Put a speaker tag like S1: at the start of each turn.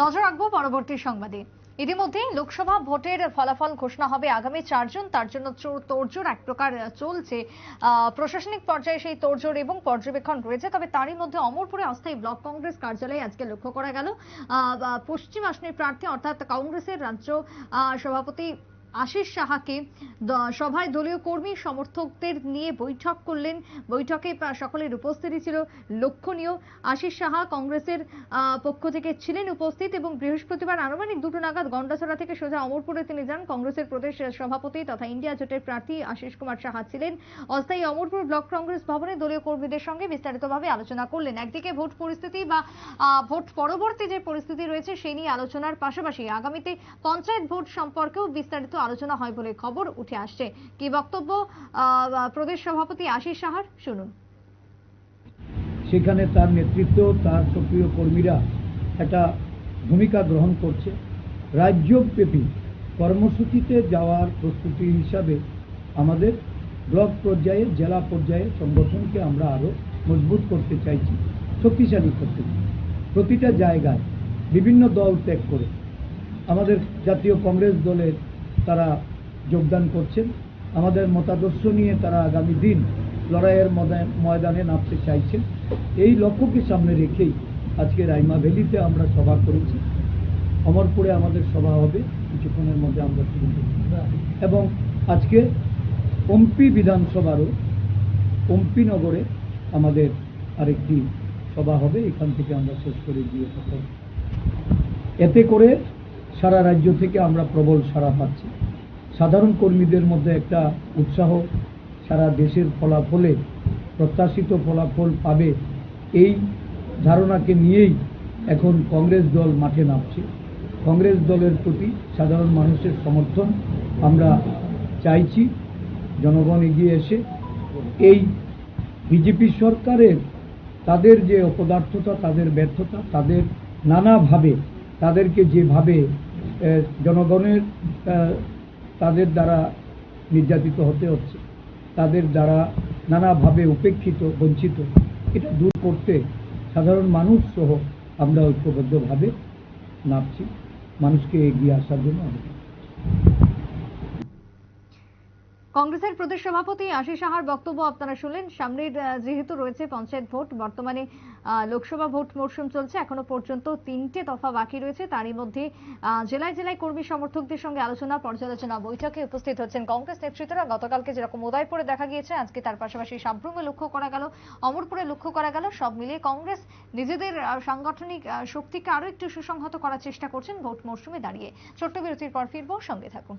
S1: নজর রাখব পরবর্তী সংবাদে। ইতিমধ্যে লোকসভা ভোটের ফলাফল ঘোষণা হবে আগামী চারজন তার জন্য তোড়জোড় এক প্রকার চলছে। প্রশাসনিক পর্যায়ে সেই তোড়জোড় এবং পর্যবেক্ষণ রয়েছে, তবে তারই মধ্যে অমরপুরে অস্থায়ী ব্লক কংগ্রেস কার্যালয়ে আজকে লক্ষ্য করা গেল। পশ্চিম আসনের প্রার্থী অর্থাৎ কংগ্রেসের রাজ্য সভাপতি আশিস সাহাকে সভায় দলীয় কর্মী সমর্থকদের নিয়ে বৈঠক করলেন। বৈঠকে সকলের উপস্থিতি ছিল লক্ষণীয়। আশিস সাহা কংগ্রেসের পক্ষ থেকে ছিলেন উপস্থিত এবং বৃহস্পতিবার আনুমানিক দুটো নাগাদ গন্ডাছড়া থেকে সোজা অমরপুরে তিনি যান। কংগ্রেসের প্রদেশ সভাপতি তথা ইন্ডিয়া জোটের প্রার্থী আশিস কুমার সাহা ছিলেন। অস্থায়ী অমরপুর ব্লক কংগ্রেস ভবনে দলীয় কর্মীদের সঙ্গে বিস্তারিতভাবে আলোচনা করলেন। একদিকে ভোট পরিস্থিতি বা ভোট পরবর্তী যে পরিস্থিতি রয়েছে সেই নিয়ে আলোচনার পাশাপাশি আগামীতে পঞ্চায়েত ভোট সম্পর্কেও বিস্তারিত আলোচনা হয় বলে খবর উঠে আসছে। কি বক্তব্য? প্রদেশ সভাপতি আশিস সাহার, শুনুন।
S2: সেখানে তার নেতৃত্ব, তার সক্রিয় কর্মীরা একটা ভূমিকা গ্রহণ করছে। রাজ্যব্যাপী কর্মসূচিতে যাওয়ার প্রস্তুতি হিসাবে আমাদের ব্লক পর্যায়ে, জেলা পর্যায়ে সংগঠনকে আমরা আরও মজবুত করতে চাইছি, শক্তিশালী করতে চাই প্রতিটা জায়গায় বিভিন্ন দল ত্যাগ করে আমাদের জাতীয় কংগ্রেস দলের তারা যোগদান করছেন। আমাদের মতাদর্শ নিয়ে তারা আগামী দিন লড়াইয়ের ময়দান- নামতে চাইছেন। এই লক্ষ্যকে সামনে রেখেই আজকে রাইমা ভ্যালিতে আমরা সভা করেছি। অমরপুরে আমাদের সভা হবে, কিছুক্ষণের মধ্যে আমরা শুরু এবং আজকে পম্পি বিধানসভারও পম্পি নগরে আমাদের আরেকটি সভা হবে। এখান থেকে আমরা শেষ করে গিয়ে থাকব এতে করে সারা রাজ্য থেকে আমরা প্রবল সাড়া পাচ্ছি। সাধারণ কর্মীদের মধ্যে একটা উৎসাহ সারা দেশের ফলাফলে প্রত্যাশিত ফলাফল পাবে এই ধারণাকে নিয়েই এখন কংগ্রেস দল মাঠে নামছে। কংগ্রেস দলের প্রতি সাধারণ মানুষের সমর্থন আমরা চাইছি। জনগণ এগিয়ে এসে এই বিজেপি সরকারের তাদের যে অপদার্থতা, তাদের ব্যর্থতা, তাদের নানাভাবে, তাদেরকে যেভাবে জনগণের তাদের দ্বারা নির্যাতিত হতে হচ্ছে। তাদের দ্বারা নানাভাবে উপেক্ষিত, বঞ্চিত। এটা দূর করতে সাধারণ মানুষ সহ আমরা ঐক্যবদ্ধভাবে নামছি। মানুষকে এগিয়ে আসার জন্য আমাদের
S1: কংগ্রেসের প্রদেশ সভাপতি আশিস সাহার বক্তব্য আপনারা শুনলেন। সামনের আহ, যেহেতু রয়েছে পঞ্চায়েত ভোট বর্তমানে লোকসভা ভোট মরশুম চলছে। এখনও পর্যন্ত তিনটে দফা বাকি রয়েছে। তারই মধ্যে জেলায় জেলায় কর্মী সমর্থকদের সঙ্গে আলোচনা পর্যালোচনা বৈঠকে উপস্থিত হচ্ছেন কংগ্রেস নেতৃত্বরা। গতকালকে যেরকম উদয়পুরে দেখা গিয়েছে আজকে তার পাশাপাশি সাব্রুমে লক্ষ্য করা গেল অমরপুরে লক্ষ্য করা গেল। সব মিলিয়ে কংগ্রেস নিজেদের সাংগঠনিক শক্তিকে আরও একটু সুসংহত করার চেষ্টা করছেন ভোট মরশুমে দাঁড়িয়ে। ছোট্ট বিরতির পর ফিরবো সঙ্গে থাকুন।